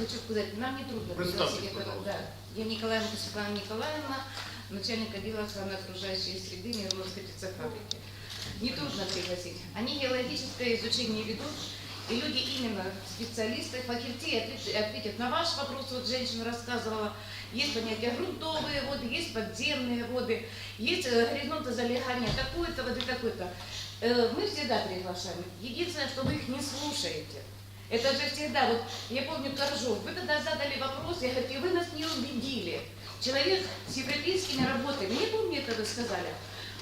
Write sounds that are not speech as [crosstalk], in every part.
хочу сказать, нам не трудно пожалуйста. да. Я Николаенко Светлана Николаевна, начальник отдела охраны окружающей среды Мироновской птицефабрики. Не трудно пригласить. Они геологическое изучение ведут, и люди именно специалисты, ответ- ответят на ваш вопрос. Вот женщина рассказывала, есть понятие грунтовые воды, есть подземные воды, есть э, горизонты залегания такой-то воды, такой-то. Э, Мы всегда приглашаем. Единственное, что вы их не слушаете. Это же всегда, вот я помню Коржов, вы тогда задали вопрос, я говорю, и вы нас не убедили. Человек с европейскими работами, не помню, это вы сказали,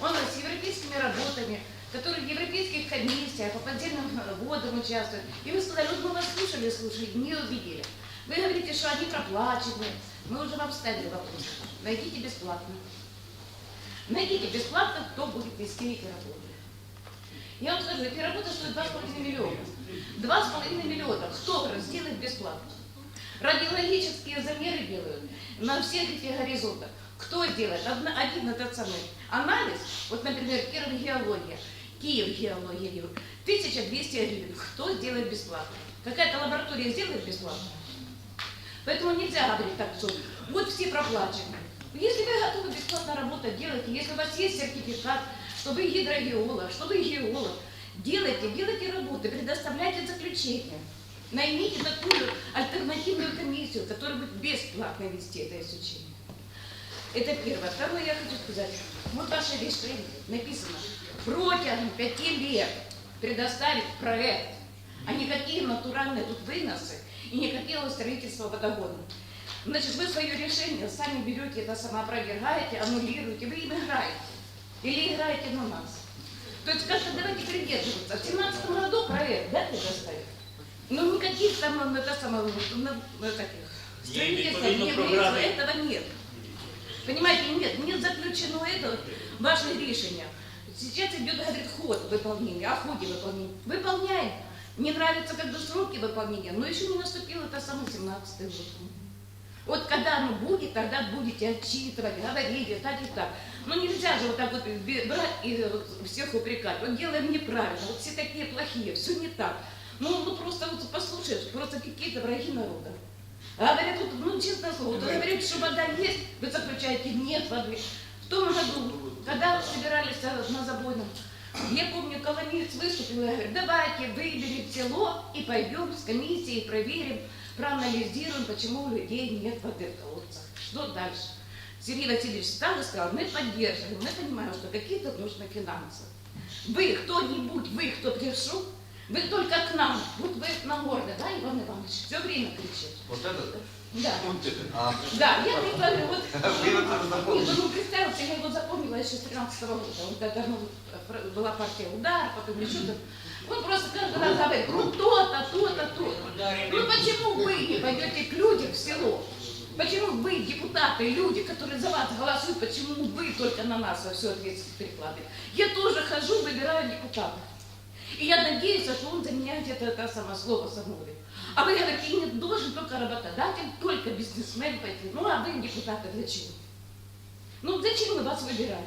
он с европейскими работами, который в европейских комиссиях по подземным э, водам участвует. И вы сказали, вот мы вас слушали, слушали, не убедили. Вы говорите, что они проплачены. Мы уже вам ставили вопрос. Найдите бесплатно. Найдите бесплатно, кто будет вести эти работы. Я вам скажу, эти работы стоят 2,5 миллиона. 2,5 миллиона. Кто сделает бесплатно? Радиологические замеры делают на всех этих горизонтах. Кто делает? Одна- один этот самый анализ, вот, например, Киров геология, Киев геология делают, 1200 гривен. Кто сделает бесплатно? Какая-то лаборатория сделает бесплатно? Поэтому нельзя говорить так, что вот все проплачены. Если вы готовы бесплатно работать, делайте. Если у вас есть сертификат, что вы гидрогеолог, что геолог, делайте, делайте работы, предоставляйте заключение. Наймите такую альтернативную комиссию, которая будет бесплатно вести это изучение. Это первое. Второе я хочу сказать. Вот ваше решение написано протягом пяти лет предоставить проект, а никакие натуральные тут выносы и никакого строительства водогона. Значит, вы свое решение сами берете, это самоопровергаете, аннулируете, вы им играете. Или играете на нас. То есть как-то давайте придерживаться. В 17 году проект, да, предоставить? Ну, никаких там, ну, это самое, ну, ну, таких, не програми. этого нет. Понимаете, нет, не заключено это ваше решение. Сейчас идет, говорит, ход выполнения, о ходе выполнения. Выполняем. Не нравятся как бы сроки выполнения, но еще не наступил это самый 17 год. Вот когда оно будет, тогда будете отчитывать, говорить, так и так. Но нельзя же вот так вот брать и э, всех упрекать. Вот делаем неправильно, вот все такие плохие, все не так. Ну, ну просто вот послушаешь, просто какие-то враги народа. А говорят, вот, ну честно слово, вот говорят, что вода есть, вы заключаете, нет воды. В том году, когда собирались э, на забойном, я помню, колонист выступил и говорит, давайте выберем село и пойдем с комиссией, проверим, проанализируем, почему у людей нет воды в колодцах. Что дальше? Сергей Васильевич встал и сказал, мы поддерживаем, мы понимаем, что какие-то нужны финансы. Вы кто-нибудь, вы кто пришел, вы только к нам, вот вы на горле, да, Иван Иванович, все время кричите. Вот этот? Да. А, Да, я представляю, вот... [laughs] Нет, ну представьте, я его запомнила еще с 13 года. Вот это, ну, была партия удар, потом еще что-то. Он просто каждый раз говорит, ну то-то, то-то, то-то. Ну почему вы не пойдете к людям в село? Почему вы, депутаты, люди, которые за вас голосуют, почему вы только на нас во всю ответственность перекладываете? Я тоже хожу, выбираю депутатов. И я надеюсь, что он заменяет это, это самое слово замовит. А вы говорите, не должен только работодатель, только бизнесмен пойти. Ну а вы, депутаты, для чего? Ну зачем мы вас выбираем?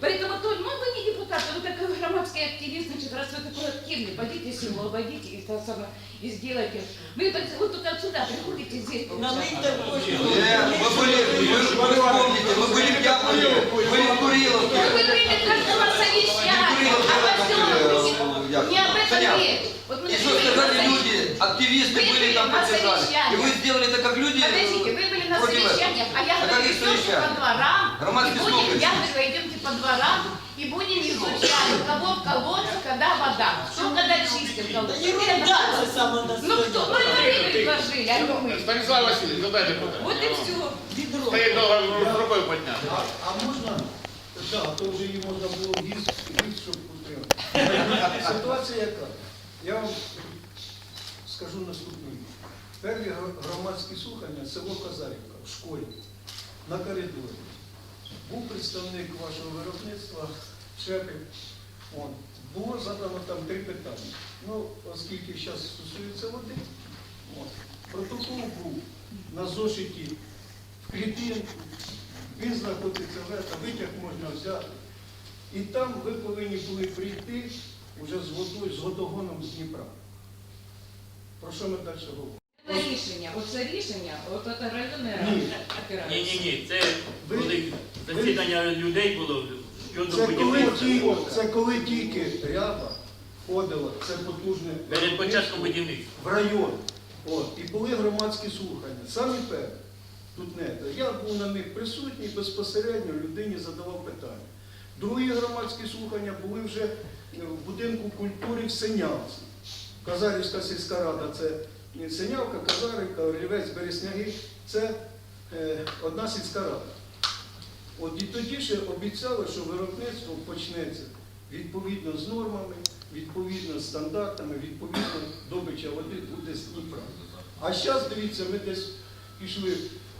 Поэтому, то, ну вы не депутат, вы такой громадский активист, значит, раз вы такой активный, пойдите село, обойдите и, то самое, и сделайте. Вы вот вот только сюда приходите, здесь получаете. Э, Вы были, вы, вы помните, вы были в Яковлеве, были в Ну, Куриловке. Вы время как-то на совещании, а поселок не об этом речь. Вот мы И что были на сказали совещании. люди, активисты Вы были там были на поддержали. совещании. И вы сделали это как люди. Подождите, вы были на против этого. совещаниях, а я А говорю, какие идемте по совещания? дворам, и Громадские будем, слухи. я говорю, идемте по дворам, и будем изучать, у кого в колодце, когда вода, кто когда чистит колодец. Ерунда це саме Ну кто? Ну это вы предложили, а не мы. Станислав Васильевич, задайте питання. Вот и все. відро. Стоїть довго рукою підняти. А, а можна, да, то вже її можна було гість, гість, щоб утримати. Ситуація яка? Я вам скажу наступну річ. Перві громадські слухання село Казарівка в школі на коридорі. Був представник вашого виробництва. От. Було задано там три питання. Ну, оскільки зараз стосується води, от. протокол був на зошиті в клітинку, він знаходиться в витяг можна взяти. І там ви повинні були прийти вже з водою, з водогоном з Дніпра. Про що ми далі говоримо? Це рішення. Оце рішення, от це районне Ні. Ні, ні, ні, це Ви- коли засідання людей було щодо Це коли, будівництва. ті, це коли тільки ряба входила, це потужне Перед початком будівництва. в район. От, і були громадські слухання. Самі перші. Тут не. Я був на них присутній, безпосередньо людині задавав питання. Другі громадські слухання були вже е, в будинку культури в Синявці. Казарівська сільська рада це Синявка, Казарівка, Олівець, Бересняги це е, одна сільська рада. От і тоді ще обіцяли, що виробництво почнеться відповідно з нормами, відповідно з стандартами, відповідно добича води буде з Дніпра. А зараз, дивіться, ми десь пішли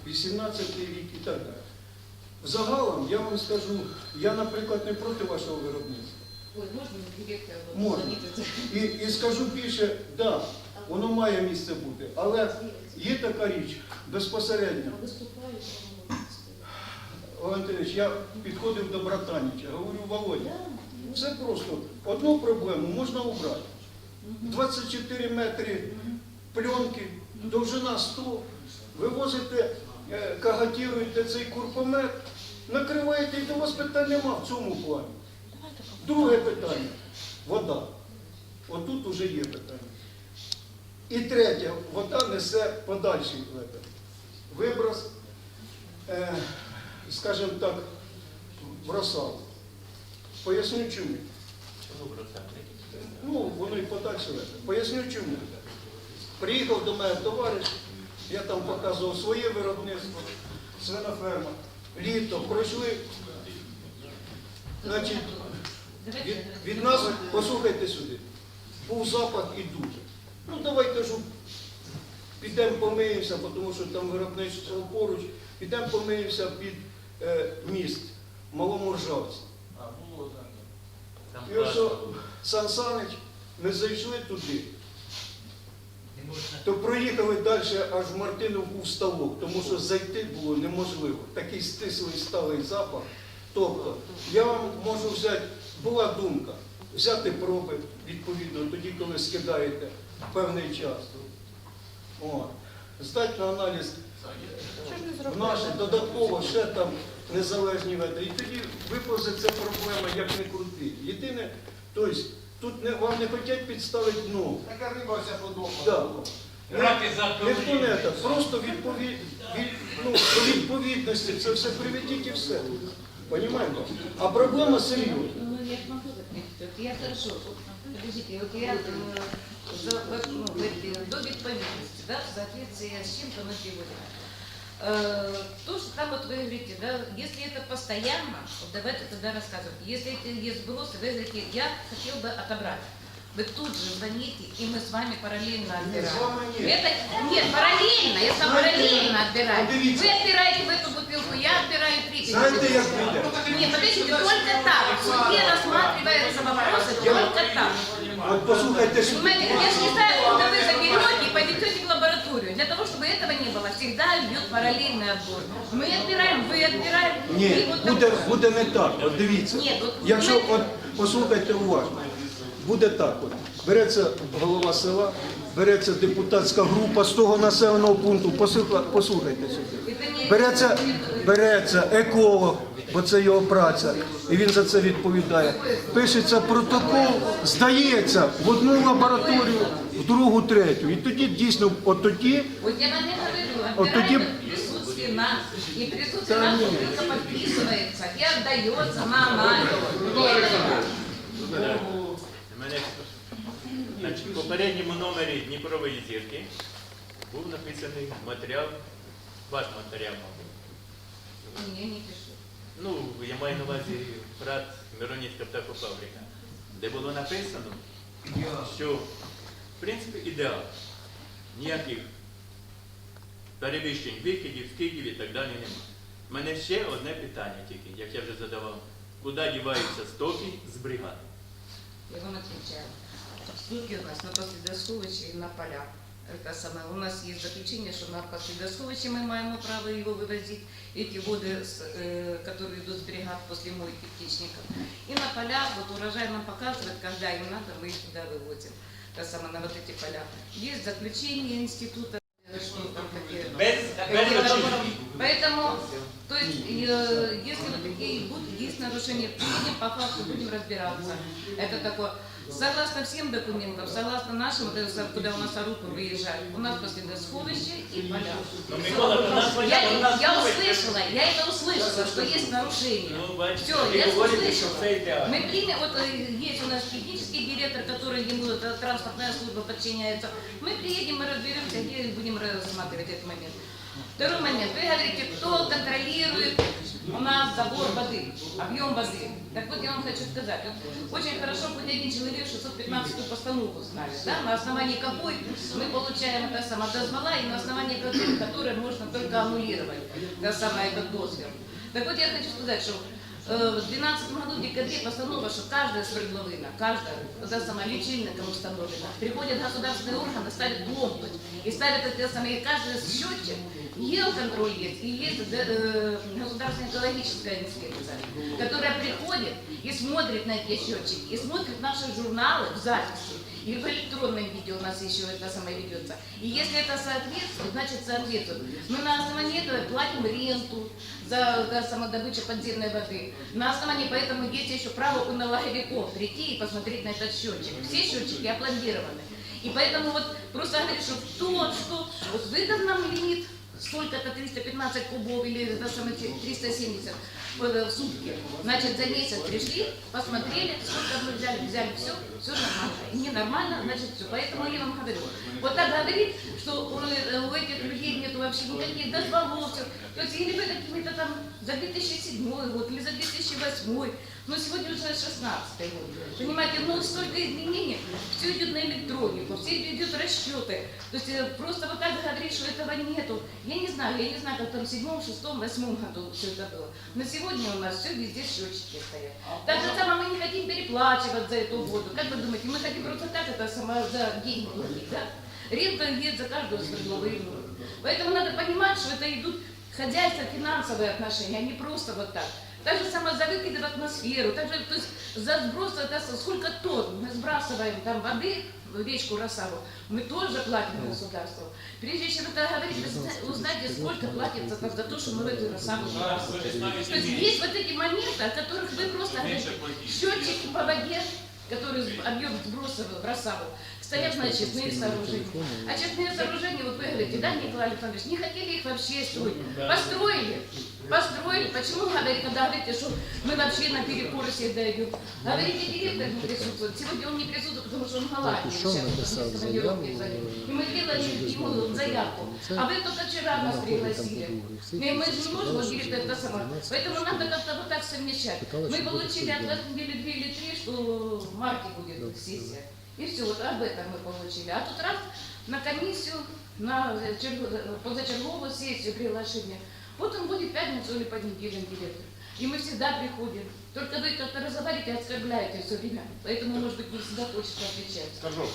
18 рік і так далі. Загалом, я вам скажу, я, наприклад, не проти вашого виробництва. Ой, можна директора Можна. І, і скажу більше, так, да, воно має місце бути, але є така річ безпосередньо. Валентинович, я підходив до братаніча, говорю, Володя, все просто. Одну проблему можна убрати. 24 метри пленки, довжина 100, вивозите, е, кагатіруєте цей курпомет, накриваєте і до вас питань нема в цьому плані. Друге питання вода. Отут уже є питання. І третє, вода несе подальший. Виброс, е, скажімо так, в розсаду. Поясню чому. Ну, воно і подальше лепет. Поясню чому. Приїхав до мене товариш, я там показував своє виробництво, свиноферма. Літо пройшли. Значить, від, від нас, послухайте сюди, був запах і дуже. Ну давай кажу, підемо помиємося, тому що там виробництво поруч, підемо помиємося під е, міст, в малому ржавці. Там І ось Сан Санич, ми зайшли туди. То проїхали далі аж в Мартиновку в ставок, тому що зайти було неможливо. Такий стислий сталий запах. Тобто, я вам можу взяти, була думка, взяти проби відповідно тоді, коли скидаєте певний час. О, здати на аналіз в наше додатково ще там незалежні веди. І тоді виповзеться проблема, як не крути. Єдине, тобто, тут не, вам не хочуть підставити ногу. Така риба вся подобна. Да. Раки за Ніхто не це, просто відповід, від, ну, до відповідності це все приведіть і все. Понимаете? А проблема серйозна. Ну, я ж могу ответить. Вот я хорошо, вот, подождите, вот я э, за, вот, ну, в эти- до відповідності, да, в соответствии с чем-то мы приводим. Э, То, что там вот вы говорите, да, если это постоянно, вот давайте тогда рассказывать. Если это есть сбросы, вы говорите, я хотел бы отобрать. Вы тут же звоните, и мы с вами параллельно Ні, з отбираем. вами ні. Это, нет, параллельно, я сказала, Знаете, параллельно отбираем. вот видите. Вы отбираете в эту бутылку, я отбираю третью. Знаєте, як піде? Нет, подождите, только так. В суде рассматриваются вопросы только так. От послухайте сюди. Понимаете, я же не знаю, куда вы заберете и поведете в лабораторию. Для того, чтобы этого не было, всегда идет параллельный отбор. Мы отбираем, вы отбираем. и Ні, вот буде, так. буде не так. От дивіться. Ні, от Якщо знаєте- от послухайте уважно, буде так. От. Береться голова села, береться депутатська група з того населеного пункту. Послуха- Послухайте сюди. Это не- Береться, береться еколог, бо це його праця, і він за це відповідає. Пишеться протокол, здається в одну лабораторію, в другу, третю. І тоді дійсно, от тоді Вот я вам не говорю, Вот в присутствии нас. И присутствии Да нас бутылка подписывается и отдается на. Значить, в попередньому номері Дніпрової зірки був написаний матеріал, ваш матеріал, мабуть. Не, не пишу. Ну, я маю на увазі брат Миронівська птахофабрика, де було написано, що в принципі ідеал. Ніяких перевищень викидів, скидів і так далі немає. У мене ще одне питання тільки, як я вже задавав. Куди діваються стоки з бригади? Я вам отвечаю. Ссылки у нас на последосховище и на поля. Это самое. У нас есть заключение, что на сховища ми маємо право його вивозити, ті води, э, які йдуть зберігати после мойки птичників. и на полях, вот урожай нам показывает, когда їм надо, мы их туди вывозим. Та самое на ці поля. Є заключення інституту, що э, там таке. Без, без Поэтому, то есть, э, если вот такие будут, есть нарушения, по факту будем разбираться. Это такое. Согласно всем документам, согласно нашим, вот это, куда у нас Аруту выезжает, у нас после сховище и поля. Ну, Микола, у нас Я, у нас я новий- услышала, я это услышала, что есть нарушения. Ну, бачите, Все, ви я говорите, що услышала. все ідеально. Мы примем, вот э, есть у нас технический директор, который ему эта транспортная служба подчиняется. Мы приедем, мы разберемся, где будем рассматривать этот момент. Второй момент. Вы говорите, кто контролирует у нас забор воды, объем воды. Так вот я вам хочу сказать, вот очень хорошо, хоть один человек 615 постановку ставит, да, на основании какой мы получаем это самое дозвола и на основании которой, которой можно только аннулировать это самое этот дозвол. Так вот я хочу сказать, что Э, В 2012 году в декабре постанова, что каждая свердловина, каждая, это самая лечильником установлена, приходят государственные органы, ставят пломбы и ставят это самое, и каждый счетчик, контроль есть, и есть э, государственная экологическая инспекция, которая приходит и смотрит на эти счетчики, и смотрит наши журналы в записи, и в электронном виде у нас еще это самое ведется. И если это соответствует, значит соответствует. Мы на основании этого платим ренту за, за самодобычу подземной воды. На основании поэтому есть еще право у налоговиков прийти и посмотреть на этот счетчик. Все счетчики опломбированы. И поэтому вот просто говорит, что то, что вот выдан нам лимит, сколько-то 315 кубов или самое 370 в сутки. Значит, за месяц пришли, посмотрели, сколько мы взяли, взяли все, все нормально. И не нормально, значит, все. Поэтому я вам говорю. Вот так говорит, что у, у этих людей нет вообще никаких дозволов. То есть или вы какими-то там за 2007 год, или за 2008, но сегодня уже 16 год. Понимаете, ну столько изменений, все идет на электронику, все идет расчеты. То есть э, просто вот так говорить, что этого нету. Я не знаю, я не знаю, как там в седьмом, шестом, восьмом году все это было. На сегодня у нас все везде счетчики стоят. Так же самое мы не хотим переплачивать за эту воду. Как вы думаете, мы хотим просто так это само за деньги платить, да? Рента есть за каждую свердловину. Поэтому надо понимать, что это идут хозяйство, финансовые отношения, а не просто вот так. Так же самое за выкиды в атмосферу, так же, то есть за сброс, это с- сколько тонн мы сбрасываем там воды в речку Росаву, мы тоже платим государству. Прежде чем это говорить, вы зна- узнайте, сколько платится там за то, что мы в эту Росаву сбрасываем. То есть есть вот эти моменты, о которых вы просто говорите, счетчики по воде, которые с- объем сброса в Росаву, стоят на очистные сооружения. Очистные сооружения, вот вы говорите, да, Николай Александрович, не хотели их вообще строить. Построили, построили. Почему говорите, когда говорите, что мы вообще на перекуры всегда идем? Говорите, директор не присутствует. Сегодня он не присутствует, потому что он в Голландии. Сейчас, написал заяву, э, И мы сделали ему заявку. А вы только вчера нас пригласили. И мы же не можем, вот директор это сама. Поэтому надо как-то вот так совмещать. Мы получили от вас недели две или три, что в марте будет сессия. И все, вот об этом мы получили. А тут раз на комиссию, на э, э, позачерговую сессию приглашение. Вот он будет пятницу или понедельник директор. И мы всегда приходим. Только вы как-то разговариваете, оскорбляете все время. Поэтому, может быть, не всегда хочется отвечать. Скажу.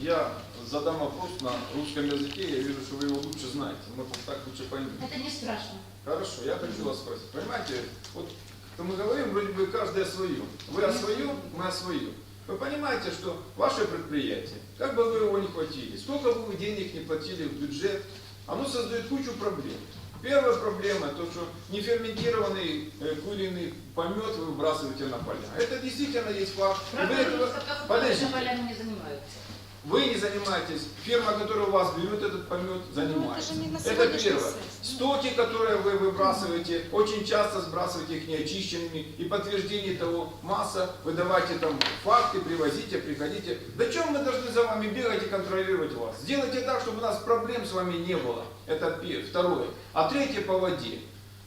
Я задам вопрос на русском языке, я вижу, что вы его лучше знаете. Мы так лучше поймем. Это не страшно. Хорошо, я хочу вас спросить. Понимаете, вот мы говорим, вроде бы каждый о своем. Вы о своем, мы о своем. Вы понимаете, что ваше предприятие, как бы вы его ни хватили, сколько бы вы денег не платили в бюджет, оно создает кучу проблем. Первая проблема, то, что неферментированный э, куриный помет вы выбрасываете на поля. Это действительно есть факт. Вы этого- Подождите. Вы не занимаетесь, фирма, которая у вас берет этот помет, занимается. Ну, это на это сегодняшний первое. Стоки, которые вы выбрасываете, очень часто сбрасываете их неочищенными. И подтверждение того масса, вы давайте там факты, привозите, приходите. Да чем мы должны за вами бегать и контролировать вас? Сделайте так, чтобы у нас проблем с вами не было. Это второе. А третье по воде.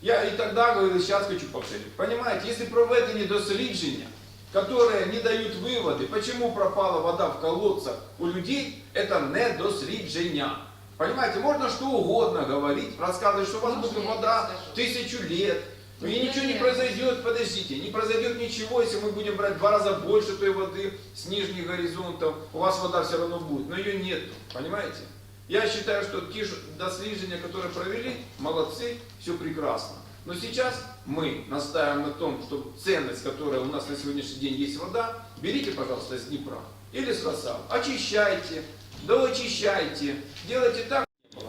Я и тогда говорил, и сейчас хочу повторить. Понимаете, если проведені дослідження, которые не дают выводы, почему пропала вода в колодцах у людей, это не дослідження. Понимаете, можно что угодно говорить, рассказывать, что у вас будет вода тысячу лет, и ничего не произойдет, подождите, не произойдет ничего, если мы будем брать два раза больше той воды с нижних горизонтов, у вас вода все равно будет, но ее нет, понимаете? Я считаю, что те же досліджения, которые провели, молодцы, все прекрасно. Но сейчас мы настаиваем на том, что ценность, которая у нас на сегодняшний день есть вода, берите, пожалуйста, из Днепра или с Росав, очищайте, доочищайте, делайте так.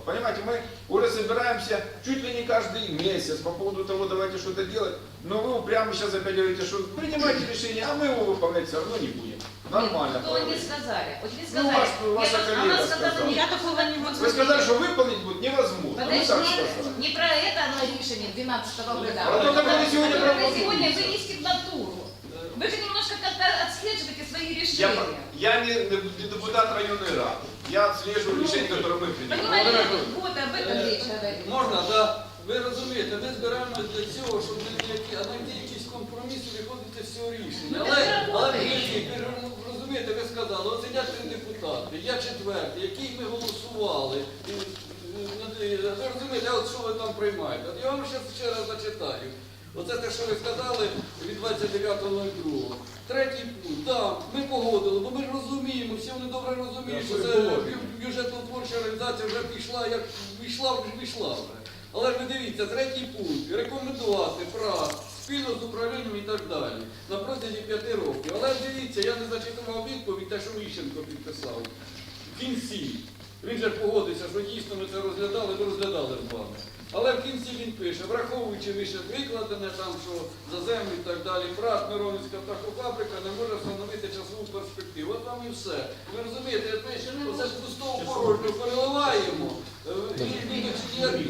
Понимаете, мы уже собираемся чуть ли не каждый месяц по поводу того, давайте что-то делать, но вы упрямо сейчас опять говорите, что принимайте решение, а мы его выполнять все равно не будем. Нормально. Нет, то не сказали. Вот не Ну, сказали. ваш- ваша Я- коллега она сказала, сказала. не- я такого не могу. Вы сказали, что выполнить будет невозможно. Вы так Подожди, сказали. не про это оно решение 12 года. А то, как вы сегодня Вы про- сегодня вынести в натуру. Вы же немножко как-то отслеживаете свои Я, решения. я не, не депутат районной рады. Я отслеживаю решения, которые мы принимаем. Понимаете, вот об этом речь говорит. Можна, да. Ви розумієте, ми збираємося для цього, щоб не ніякі- а знайти якісь компроміси, виходити з цього рішення. Ну, Але, так але работає. підождіть, ви ж розумієте, ви сказали, от сидять три депутати, я четвертий, який ми голосували. Ви розумієте, от що ви там приймаєте? От я вам ще, ще раз зачитаю. Оце те, що ви сказали від 29.02. Третій пункт, так, ми погодили, бо ми ж розуміємо, всі вони добре розуміють, що це бю- бюджетотворча організація вже пішла, як війшла, вже пішла. Але ж ви дивіться, третій пункт, рекомендувати ПРА спільно з управлінням і так далі на протязі п'яти років. Але дивіться, я не зачитував відповідь, те, що Міщенко підписав. В кінці. Він же погодився, що дійсно ми це розглядали, ми розглядали з вами. Але в кінці він пише, враховуючи вище викладене, там, що за землю і так далі, прат, Миронівська птахофабрика не може встановити часову перспективу. От вам і все. Ви розумієте, ми ще оце ж пустого порожньо переливаємо. е, І він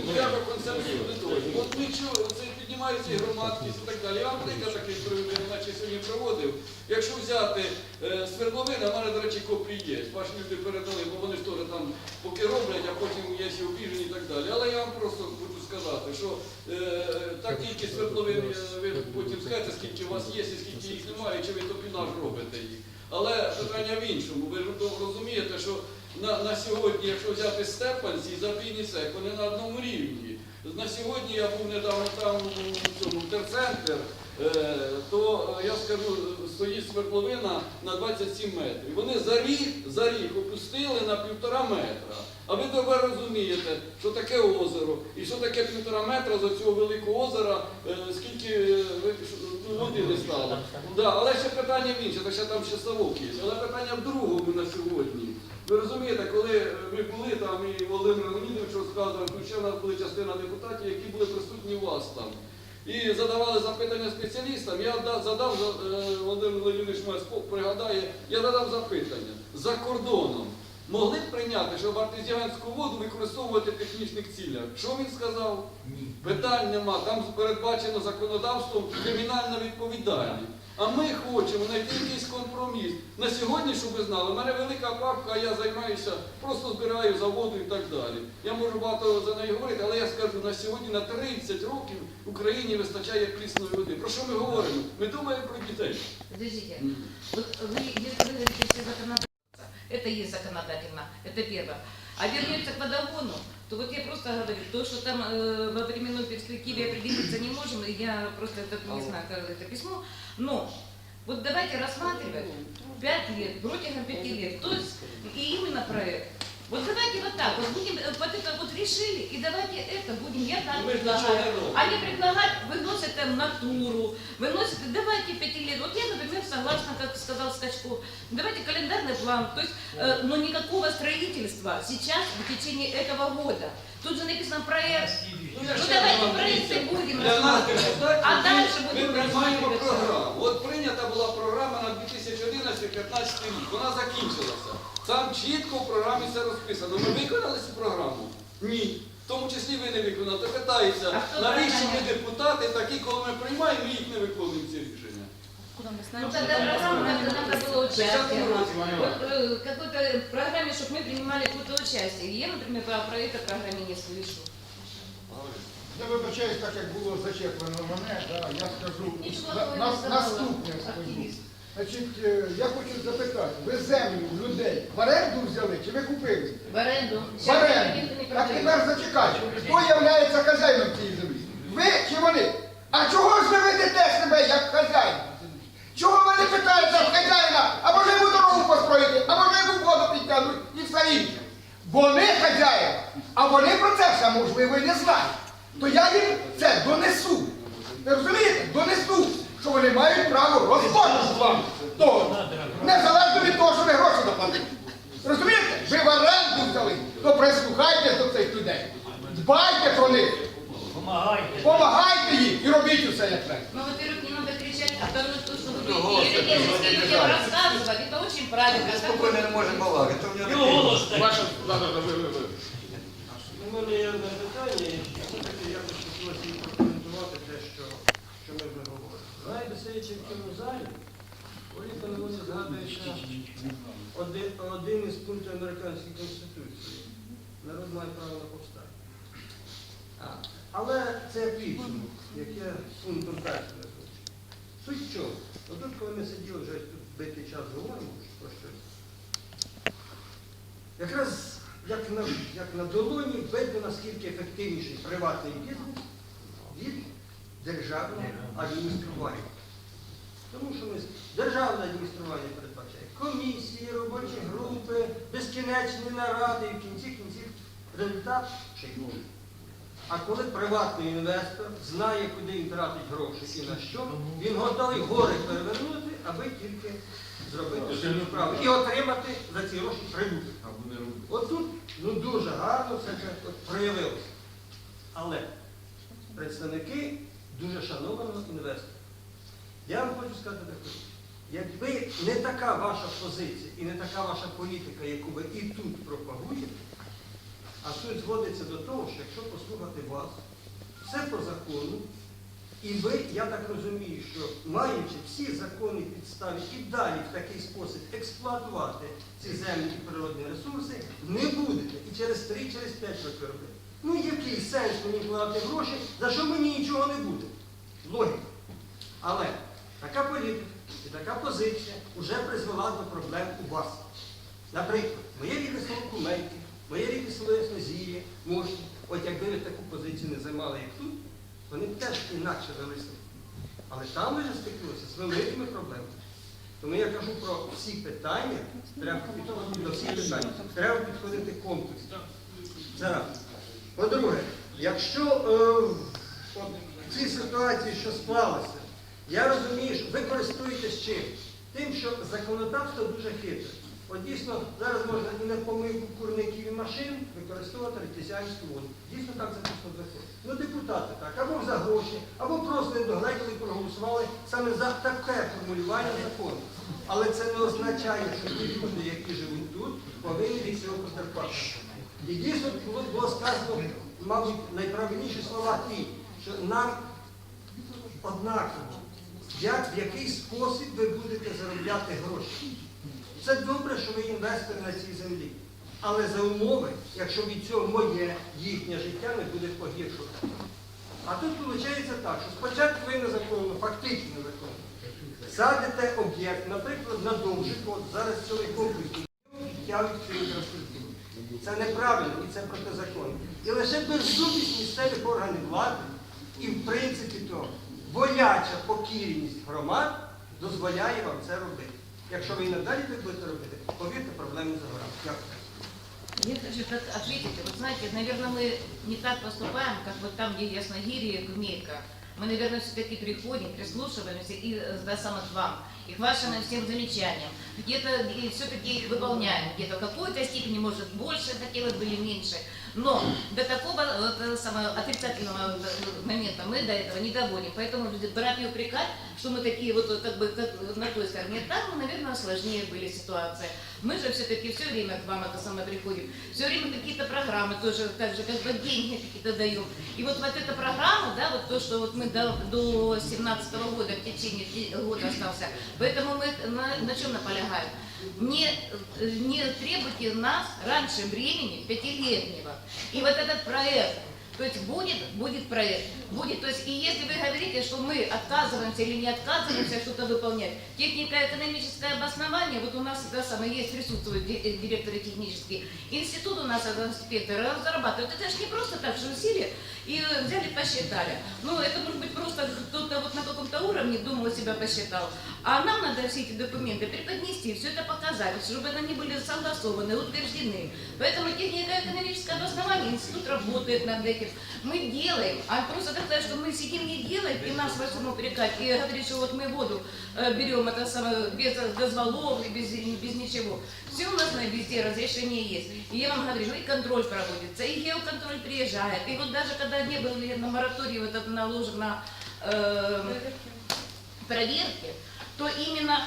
ніякого консенсусу не. От нічого, це піднімається і громадськість і так далі. Я вам приклад такий приведу, наче сьогодні проводив. Якщо взяти е, свердловина, в мене, до речі, копії є. Ваші люди передали, бо вони ж теж там поки роблять, а потім є ще обіжені і так далі. Але я вам просто хочу сказати, що е, так тільки свердловин, е, ви потім скажете, скільки у вас є, і скільки їх немає, чи ви топінаж робите їх. Але питання в іншому. Ви ж розумієте, що на, на сьогодні, якщо взяти Степанці і Запійний сек, вони на одному рівні. На сьогодні я був недавно там у цьому терцентр, е, то я скажу, стоїть свердловина на 27 метрів. Вони за рік, за рік опустили на півтора метра. А ви добре розумієте, що таке озеро і що таке півтора метра з цього великого озера, е, скільки е, ну, води не стало. Але ще питання в інше, так ще там ще ставок є. Але питання в другому на сьогодні. Ви розумієте, коли е, ми були там і Володимир Леонідович розказував, тут ще в нас були частина депутатів, які були присутні у вас там. І задавали запитання спеціалістам. Я задав, е, Володимир Леонідович пригадає, я задав запитання за кордоном. Могли б прийняти, щоб артезіанську воду використовувати в технічних цілях? Що він сказав? Питань нема. Там передбачено законодавством кримінальна відповідальність. А ми хочемо знайти якийсь компроміс. На сьогодні, щоб ви знали, в мене велика папка, я займаюся, просто збираю за воду і так далі. Я можу багато за неї говорити, але я скажу, на сьогодні на 30 років Україні вистачає прісної води. Про що ми говоримо? Ми думаємо про дітей. Подождите. Вот вы, если вы говорите все законодательство, это есть законодательно, это первое. А вернется к водогону, То вот я просто говорю, то, что там э, во временной перспективе определиться не можем, я просто это, не знаю, как это письмо, но вот давайте рассматривать 5 лет, протягом 5 лет, то есть и именно проект. Вот давайте вот так, вот будем, э, вот это вот решили, и давайте это будем, я так Мы ж ничего предлагаю. не робим. Они предлагают, выносят там натуру, выносят, давайте 5 лет. Вот я, например, согласна, как сказал Скачков, давайте календарный план, то есть, э, но никакого строительства сейчас в течение этого года. Тут же написано проект. Ну, я Ну, ще давайте вам проекти дивіться. будемо Для нас, розглядати. депутатів, А ми- дальше ми будемо приймаємо розглядати. програму. От прийнята була програма на 2011-2015 рік. Вона закінчилася. Там чітко в програмі все розписано. Ми виконали цю програму? Ні. В тому числі ви не виконали. То А питається, хто навіщо ми виконає? депутати такі, коли ми приймаємо, ми їх не виконуємо ці рішення. Ну тогда программа, надо, надо было участие. році, Вот, э, какой-то программе, чтобы мы принимали какое-то участие. Я, например, про, про этой программе не слышу. Я вибачаюсь, так як було зачеплено мене, да, я скажу Нічого на- такого на- не сказала. наступне скажу. Значить, е, я хочу запитати, ви землю людей в оренду взяли чи ви купили? В аренду. В оренду. продает. тепер зачекайте, хто є хазяїном цієї землі? Ви чи вони? А чого ж ви ведете себе як хазяїн? Чого ви не питаєте хазяїна, а може йому дорогу построїти, а може йому воду підтягнуть і все інше? Вони хазяїн, а вони про це все можливо і не знають. То я їм це донесу. Ви розумієте? Донесу, що вони мають право розходити з вами. То, незалежно від того, що ви гроші доплатили. Розумієте? Ви в оренду взяли, то прислухайтесь до цих людей. Дбайте про них. Помагайте їм і робіть усе як треба. Ну, во-первых, не надо кричать, а второе, то, что вы будете юридически людям рассказывать, это очень правильно. Как Спокойно не може балакати. то в нього такий- Ваша, да, да, да, ви, ви, ви. У мене є одне питання, і все-таки я би хотілося і прокоментувати те, що, що ми вже говоримо. Знаєте, сидячи в цьому залі, Оліка мені згадується один, один із пунктів американської конституції. Народ має право на повстання. Але це підсумок, яке пунктом першим не звучить. Суть в чому? Отут, коли ми сиділи вже тут деякий час говоримо про щось, Якраз як на, як на долоні видно, наскільки ефективніший приватний бізнес від державного адміністрування. Тому що ми державне адміністрування передбачає комісії, робочі групи, безкінечні наради і в кінці кінців результат ще й може. А коли приватний інвестор знає, куди він тратить гроші і на що, він готовий гори перевернути, аби тільки зробити свою справу і отримати за ці гроші прибуток. От тут ну, дуже гарно все це проявилося. Але представники дуже шанованого інвестора. Я вам хочу сказати таку. Якби не така ваша позиція і не така ваша політика, яку ви і тут пропагуєте, а суть зводиться до того, що якщо послухати вас, все по закону, і ви, я так розумію, що маючи всі законні підстави і далі в такий спосіб експлуатувати ці землі і природні ресурси, не будете і через 3, через 5 років робити. Ну який сенс мені вкладати гроші, за що мені нічого не буде? Логіка. Але така політика і така позиція вже призвела до проблем у вас. Наприклад, моє рідне село Кумейки, моє рідне село Яснозір'я, Мошні, от якби ви таку позицію не займали, як тут, вони б теж інакше себе. Але там ви вже стикнулися з великими проблемами. Тому я кажу про всі питання, треба підходити до всіх питань, треба підходити комплексно. Це раз. По-друге, якщо е, от, в цій ситуації, що склалося, я розумію, що ви користуєтесь чим? Тим, що законодавство дуже хитре. От дійсно зараз можна і на помилку курників і машин використовувати артезіанську воду. Дійсно так записано в законі. Ну депутати так, або за гроші, або просто не догледіли проголосували саме за таке формулювання закону. Але це не означає, що ті люди, які живуть тут, повинні від цього потерпати. І дійсно було, було сказано, мабуть, найправильніші слова ті, що нам однаково, як, в який спосіб ви будете заробляти гроші. Це добре, що ви інвестор на цій землі. Але за умови, якщо від цього моє їхнє життя не буде погіршувати. А тут виходить так, що спочатку ви незаконно, фактично незаконно, садите об'єкт, наприклад, на довжику, от зараз цілий комплекс тягнуть цю інфраструктуру. Це неправильно і це протизаконно. І лише беззубість місцевих органів влади і, в принципі, то боляча покірність громад дозволяє вам це робити. Якщо ви і надалі так будете робити, повірте, проблеми за горами. Дякую. Я хочу так ответить. Вот знаете, наверное, мы не так поступаем, как вот там, где Ясногирье, Гмейка. Мы, наверное, все-таки приходим, прислушиваемся и э, да, сам к вам, и к вашим всем замечаниям. Где-то все-таки их выполняем, где-то в какой-то степени, может, больше хотелось бы или меньше. Но до такого вот, э, самого отрицательного э, момента мы до этого не доводим. Поэтому брать и упрекать, что мы такие вот э, как бы как на той стороне, там, наверное, сложнее были ситуации. Мы же все-таки все время к вам это самое приходим. Все время какие-то программы тоже, так же, как бы деньги какие-то даем. И вот, вот эта программа, да, вот то, что вот мы до, до 17 года, в течение года остался, поэтому мы на, на чем наполягаем? Не, э, не требуйте нас раньше времени пятилетнего. И вот этот проект, то есть будет, будет проект, будет, то есть и если вы говорите, что мы отказываемся или не отказываемся что-то выполнять, технико-экономическое обоснование, вот у нас всегда самое есть, присутствует ди- э, директоры технические, институт у нас инспекторы разрабатывают, это же не просто так, что сели и взяли, посчитали. Ну, это может быть просто кто-то вот на каком-то уровне думал, себя посчитал. А нам надо все эти документы преподнести, все это показать, чтобы они были согласованы, утверждены. Поэтому технико-экономическое обоснование, институт работает над этим. Мы делаем, а просто так сказать, что мы сидим не делаем, и нас во всем упрекать, и говорить, что вот мы воду э, берем, это самое, без дозволов, и без, без ничего. Все у нас на везде разрешение есть. И я вам говорю, и контроль проводится, и геоконтроль приезжает. И вот даже когда не был на моратории вот этот наложен на э, проверки, то именно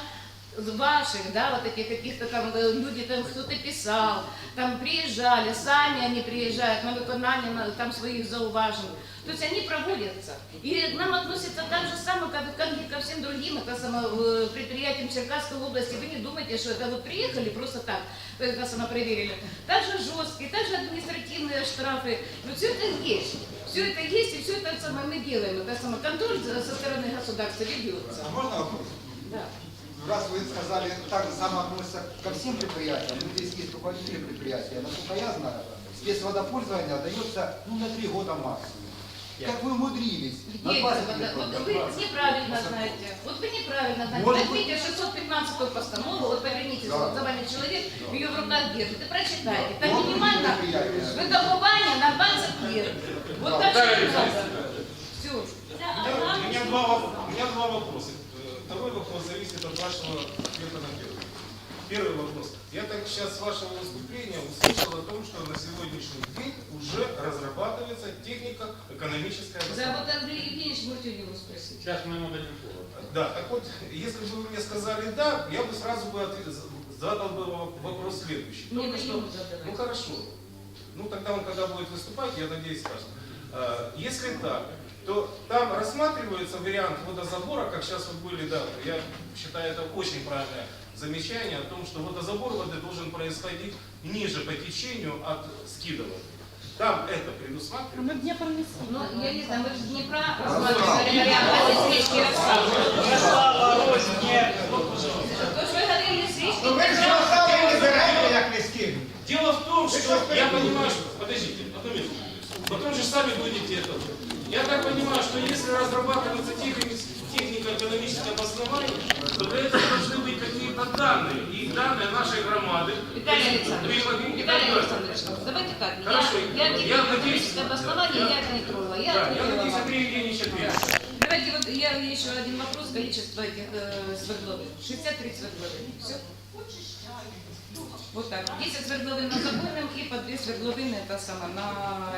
с ваших, да, вот таких каких-то там э, люди там кто-то писал, там приезжали, сами они приезжают на виконание на- там своих зауважень. То есть они проводятся. И нам относятся так же самое, как, как и ко всем другим это само, э, предприятиям Черкасской области. Вы не думайте, что это вот приехали просто так, это само проверили. Также жесткие, также административные штрафы. Вот все это есть. Все это есть, и все это самое мы делаем. Это самое контроль со стороны государства ведется. А можно вопрос? Да. Раз вы сказали, так же само относится ко всем предприятиям, ну, здесь есть руководители предприятия, насколько я знаю, спецводопользование дается ну, на три года максимум. Как вы умудрились? На Где 20 это? лет Вот вы неправильно знаете. Вот вы неправильно знаете. Может Возьмите 615 постанову, вот повернитесь, Да. вот за вами человек, ее в руках держит, и прочитайте. Там Вот минимально выдобывание на 20 лет. Вот Да, так надо. Все. У меня два, у меня два вопроса. Э, Второй вопрос зависит от вашего ответа на первый. Первый вопрос. Я так сейчас с вашего выступления услышал о том, что на сегодняшний день уже разрабатывается техника экономическая восстановления. вот Андрей Евгеньевич можете у него спросить. Сейчас мы ему дадим слово. Да, так вот, если бы вы мне сказали «да», я бы сразу бы ответ- задал бы вопрос следующий. Не Только что- ему задавать. Ну хорошо. Ну тогда он, когда будет выступать, я надеюсь, скажет. А, Если так, то там рассматривается вариант водозабора, как сейчас вот были, да, я считаю это очень правильное замечание о том, что водозабор воды должен происходить ниже по течению от скидывания. Там это предусматривается. Ну, я не знаю, мы же Днепра рассматривали вариант, а здесь речки рассказывали. То, что вы говорили с речки, Ну ви ж його самі не берете, як не. Дело в том, что я понимаю, что... Подождите, одну минуту. Потом же сами будете это... Я так понимаю, что если разрабатывается техника, экономического обоснования, то для этого должны быть какие-то данные. И данные нашей громады. Виталий Александрович, Виталий. Александрович, давайте так. Хорошо, Я, я, я надеюсь- обоснование, я это не трогала. Я Да, я надеюсь. Андрей Евгеньевич ответит. Я еще один вопрос, количество этих э, свердловин. 63 свердловины. Все? Вот так. 10 свердловин на забойном и по 2 свердловины это само на...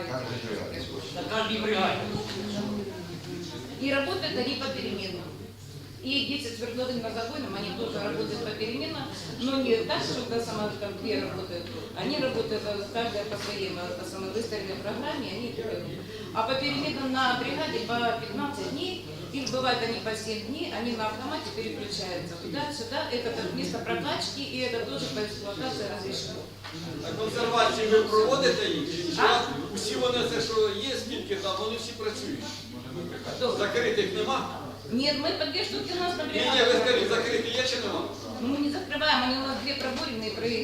И работают они попеременно. И 10 свердловин на забойном, они тоже работают попеременно, но не так, что это само, там две работают. Они работают э, каждая по своей э, по самой выстроенной программе, они берут. А попеременно на бригаде по 15 дней, или бывает они по 7 дней, они на автомате переключаются туда-сюда. Это как место прокачки, и это тоже по эксплуатации разрешено. А консервації ви проводите їх чи ні? А? Усі вони це, що є, скільки там, вони всі працюють. Добре. Закритих нема? Нет, мы по две штуки у нас на Ні, ні, ви бригаде. скажіть, закриті є чи нема? Ну, мы не закрываем, они у нас две пробоины и проверки.